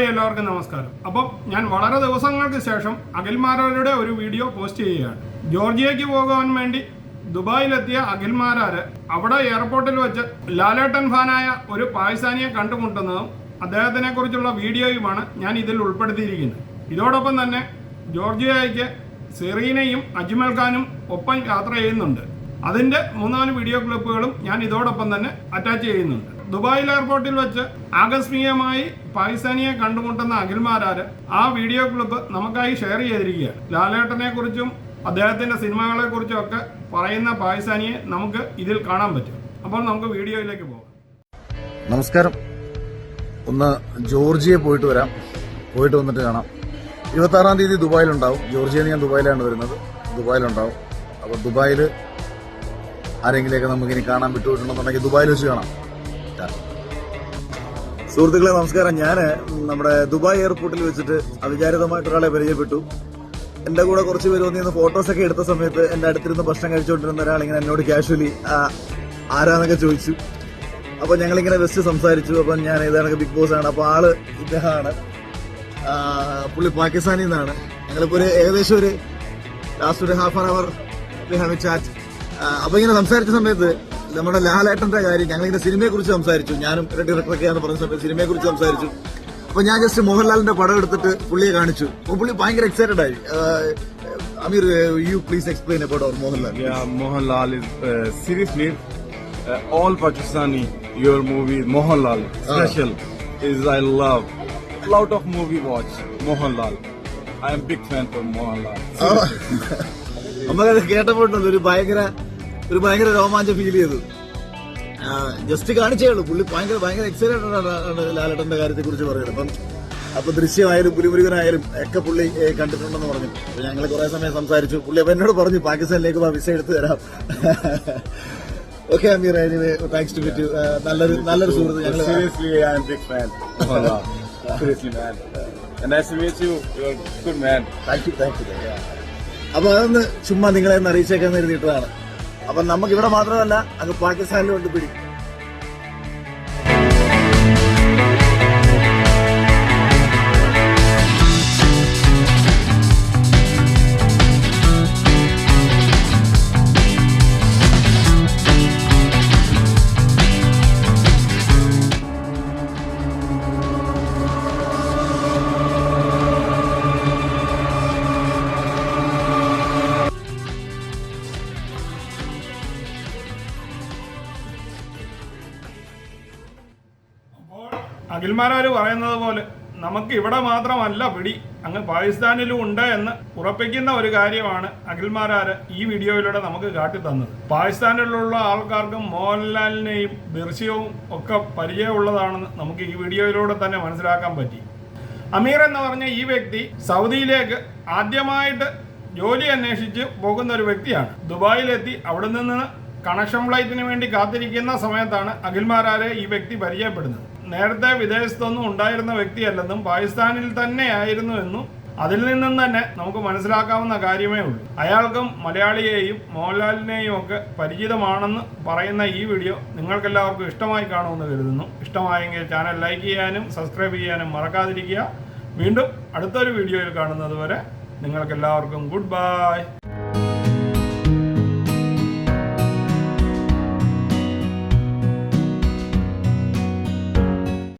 Hi എല്ലാവർക്കും നമസ്കാരം. അപ്പം ഞാൻ വളരെ ദിവസങ്ങൾക്ക് ശേഷം അഖിൽമാരാരുടെ ഒരു വീഡിയോ പോസ്റ്റ് ചെയ്യുകയാണ്. ജോർജിയയ്ക്ക് പോകാൻ വേണ്ടി ദുബായിലെത്തിയ അഖിൽമാരാര് അവിടെ എയർപോർട്ടിൽ വെച്ച് ലാലേട്ടൻ ഫാനായ ഒരു പാകിസ്ഥാനിയെ കണ്ടുമുട്ടുന്നതും അദ്ദേഹത്തിനെ കുറിച്ചുള്ള വീഡിയോയുമാണ് ഞാൻ ഇതിൽ ഉൾപ്പെടുത്തിയിരിക്കുന്നത്. ഇതോടൊപ്പം തന്നെ ജോർജിയയ്ക്ക് സെറീനയും അജ്മൽ ഖാനും ഒപ്പം യാത്ര ചെയ്യുന്നുണ്ട്. അതിന്റെ മൂന്നാൽ വീഡിയോ ക്ലിപ്പുകളും ഞാൻ ഇതോടൊപ്പം തന്നെ അറ്റാച്ച് ചെയ്യുന്നുണ്ട്. ദുബായിൽ എയർപോർട്ടിൽ വെച്ച് ആകസ്മികമായി പാകിസ്ഥാനിയെ കണ്ടുമുട്ടുന്ന അഖിൽമാരാര് ആ വീഡിയോ ക്ലിപ്പ് നമുക്കായി ഷെയർ ചെയ്തിരിക്കുകയാണ്. ലാലേട്ടനെ കുറിച്ചും അദ്ദേഹത്തിന്റെ സിനിമകളെ കുറിച്ചും ഒക്കെ പറയുന്ന പാകിസ്ഥാനിയെ നമുക്ക് ഇതിൽ കാണാൻ പറ്റും. അപ്പോൾ നമുക്ക് വീഡിയോയിലേക്ക് പോകാം. നമസ്കാരം. ഒന്ന് ജോർജിയെ പോയിട്ട് വരാം. പോയിട്ട് വന്നിട്ട് കാണാം. ഇരുപത്തി ആറാം തീയതി ദുബായിൽ ഉണ്ടാവും ജോർജിയ ഞാൻ ദുബായിലാണ് വരുന്നത്. ദുബായിലുണ്ടാവും. അപ്പോൾ ദുബായിൽ ആരെങ്കിലെയൊക്കെ നമുക്കിനി കാണാൻ വിട്ടുപോയിട്ടുണ്ടെന്നുണ്ടെങ്കിൽ ദുബായിൽ വെച്ച് കാണാം. ടാ. സുഹൃത്തുക്കളെ നമസ്കാരം. ഞാൻ നമ്മുടെ ദുബായ് എയർപോർട്ടിൽ വെച്ചിട്ട് അവിചാരിതമായിട്ട് ഒരാളെ പരിചയപ്പെട്ടു. എന്റെ കൂടെ കുറച്ച് പേര് വന്നിരുന്ന ഫോട്ടോസ് ഒക്കെ എടുത്ത സമയത്ത് എന്റെ അടുത്തിരുന്ന് ഭക്ഷണം കഴിച്ചുകൊണ്ടിരുന്ന ഒരാൾ ഇങ്ങനെ എന്നോട് കാഷ്വലി ആരാന്നൊക്കെ ചോദിച്ചു. അപ്പോൾ ഞങ്ങളിങ്ങനെ വെസ്റ്റ് സംസാരിച്ചു. അപ്പൊ ഞാൻ ഇതാണ് ബിഗ് ബോസ് ആണ്. അപ്പോൾ ആൾ ഇദ്ദേഹമാണ്. പുള്ളി പാകിസ്ഥാനിൽ നിന്നാണ്. ഞങ്ങളിപ്പോ ഒരു ഏകദേശം ഒരു ലാസ്റ്റ് ഒരു half an hour have chat അപ്പൊ ഇങ്ങനെ സംസാരിച്ച സമയത്ത് നമ്മുടെ ലാലേട്ടന്റെ കാര്യം ഞങ്ങളിങ്ങനെ സിനിമയെ കുറിച്ച് സംസാരിച്ചു. ഞാനും ഡയറക്ടറൊക്കെയാണ് പറഞ്ഞ സമയത്ത് സിനിമയെ കുറിച്ച് സംസാരിച്ചു. അപ്പൊ ഞാൻ ജസ്റ്റ് മോഹൻലാലിന്റെ പടം എടുത്തിട്ട് പുള്ളിയെ കാണിച്ചു. അപ്പൊ പുള്ളി ഭയങ്കര എക്സൈറ്റഡ് ആയി. Amir you please explain about our Mohanlal. Mohanlal seriously all Pakistani your movie Mohanlal special is I love. Lot of movie watch Mohanlal. I am big fan for Mohanlal. നമുക്കത് കേട്ടപ്പോഴുണ്ടല്ലോ ഒരു ഭയങ്കര ഒരു ഭയങ്കര രോമാഞ്ചം ഫീൽ ചെയ്തു. Just കാണിച്ചേ ഉള്ളൂ. പുള്ളി ഭയങ്കര ഭയങ്കര എക്സൈറ്റഡ് ആണ് ലാലേട്ടന്റെ കാര്യത്തെ കുറിച്ച് പറയുന്നത്. അപ്പം അപ്പൊ ദൃശ്യമായാലും പുലിമുരുകനായാലും ഒക്കെ പുള്ളി കണ്ടിട്ടുണ്ടെന്ന് പറഞ്ഞു. അപ്പൊ ഞങ്ങൾ കുറെ സമയം സംസാരിച്ചു. പുള്ളി അപ്പൊ എന്നോട് പറഞ്ഞു പാകിസ്ഥാനിലേക്ക് വിസ എടുത്തു തരാം. Okay Amir anyway thanks to meet നല്ലൊരു നല്ലൊരു സുഹൃത്ത് ഞങ്ങൾ seriously fan. Mohanlal. Seriously, man. To you. Thank you thank you അപ്പൊ അതൊന്ന് ചുമ്മാ നിങ്ങളെ അറിയിച്ചേക്കാൻ എഴുതിയിട്ടതാണ് അപ്പൊ നമുക്ക് ഇവിടെ മാത്രമല്ല അങ്ങ് പാകിസ്ഥാനിലും ഉണ്ട് പിടി. അഖിൽമാരാര് പറയുന്നത് പോലെ നമുക്ക് ഇവിടെ മാത്രമല്ല പിടി. അങ്ങ് പാകിസ്ഥാനിലും ഉണ്ട് എന്ന് ഉറപ്പിക്കുന്ന ഒരു കാര്യമാണ് അഖിൽമാരാര് ഈ വീഡിയോയിലൂടെ നമുക്ക് കാട്ടി തന്നത് പാകിസ്ഥാനിലുള്ള ആൾക്കാർക്കും മോഹൻലാലിനെയും ദൃശ്യവും ഒക്കെ പരിചയമുള്ളതാണെന്ന് നമുക്ക് ഈ വീഡിയോയിലൂടെ തന്നെ മനസ്സിലാക്കാൻ പറ്റി. അമീർ എന്ന് പറഞ്ഞ ഈ വ്യക്തി സൗദിയിലേക്ക് ആദ്യമായിട്ട് ജോലി അന്വേഷിച്ച് പോകുന്ന ഒരു വ്യക്തിയാണ്. ദുബായിലെത്തി അവിടെ നിന്ന് കണക്ഷൻ ഫ്ലൈറ്റിന് വേണ്ടി കാത്തിരിക്കുന്ന സമയത്താണ് അഖിൽമാരാരെ ഈ വ്യക്തി പരിചയപ്പെടുന്നത്. നേരത്തെ വിദേശത്തൊന്നും ഉണ്ടായിരുന്ന വ്യക്തിയല്ലെന്നും പാകിസ്ഥാനിൽ തന്നെ ആയിരുന്നു എന്നും അതിൽ നിന്നും തന്നെ നമുക്ക് മനസ്സിലാക്കാവുന്ന കാര്യമേ ഉള്ളൂ. അയാൾക്കും മലയാളിയെയും മോഹൻലാലിനെയും ഒക്കെ പരിചിതമാണെന്ന് പറയുന്ന ഈ വീഡിയോ നിങ്ങൾക്കെല്ലാവർക്കും ഇഷ്ടമായി കാണുമെന്ന് കരുതുന്നു. ഇഷ്ടമായെങ്കിൽ ചാനൽ ലൈക്ക് ചെയ്യാനും സബ്സ്ക്രൈബ് ചെയ്യാനും മറക്കാതിരിക്കുക. വീണ്ടും അടുത്തൊരു വീഡിയോയിൽ കാണുന്നതുവരെ നിങ്ങൾക്കെല്ലാവർക്കും ഗുഡ് ബൈ.